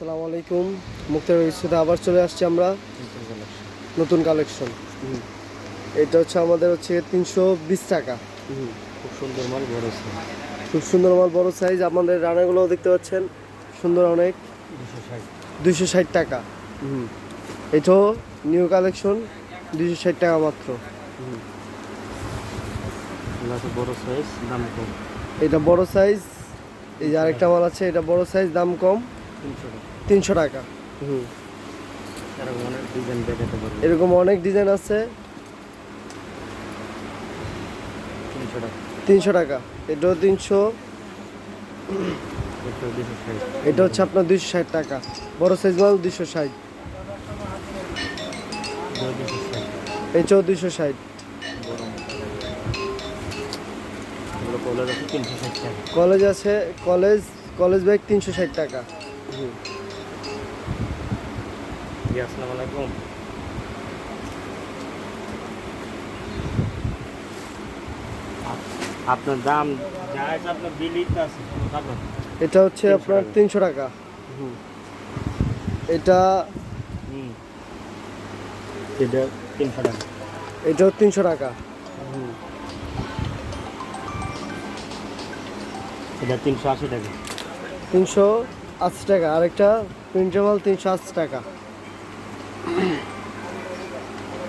আসসালামু আলাইকুম। মুক্তার ইস্যুতে আবার চলে আসছি আমরা। নতুন কালেকশন এটা হচ্ছে আমাদের হচ্ছে তিনশো বিশ টাকা। খুব সুন্দর মাল বড় আছে খুব সুন্দর মাল বড় সাইজ আমাদের রানাগুলোও দেখতে পাচ্ছেন। সুন্দর অনেক। দুশো ষাট। টাকা। এটাও নিউ কালেকশন দুশো ষাট টাকা মাত্র। বড় সাইজ দাম কম। এটা বড় সাইজ এই যে আরেকটা মাল আছে এটা বড় সাইজ দাম কম। তিনশো টাকা। তিনশো টাকা হুম। এরকম অনেক ডিজাইন এরকম অনেক ডিজাইন আছে। তিনশো টাকা। তিনশো টাকা। এটাও তিনশো। এটা হচ্ছে আপনার দুইশো ষাট টাকা। বড় সাইজ মাল দুইশো ষাট। এটাও দুইশো ষাট। কলেজ আছে। কলেজ কলেজ ব্যাগ তিনশো ষাট টাকা। জি। আসসালামু আলাইকুম। আপনার দাম যা আছে আপনার বিলিতে আছে এটা হচ্ছে 300 আপনার। তিনশো টাকা। এটা হুম। এটা তিনশো টাকা। এটাও তিনশো টাকা। এটা তিনশো আশি টাকা। তিনশো আশি টাকা আরেকটা প্রিন্টেবল তিনশো আশি টাকা।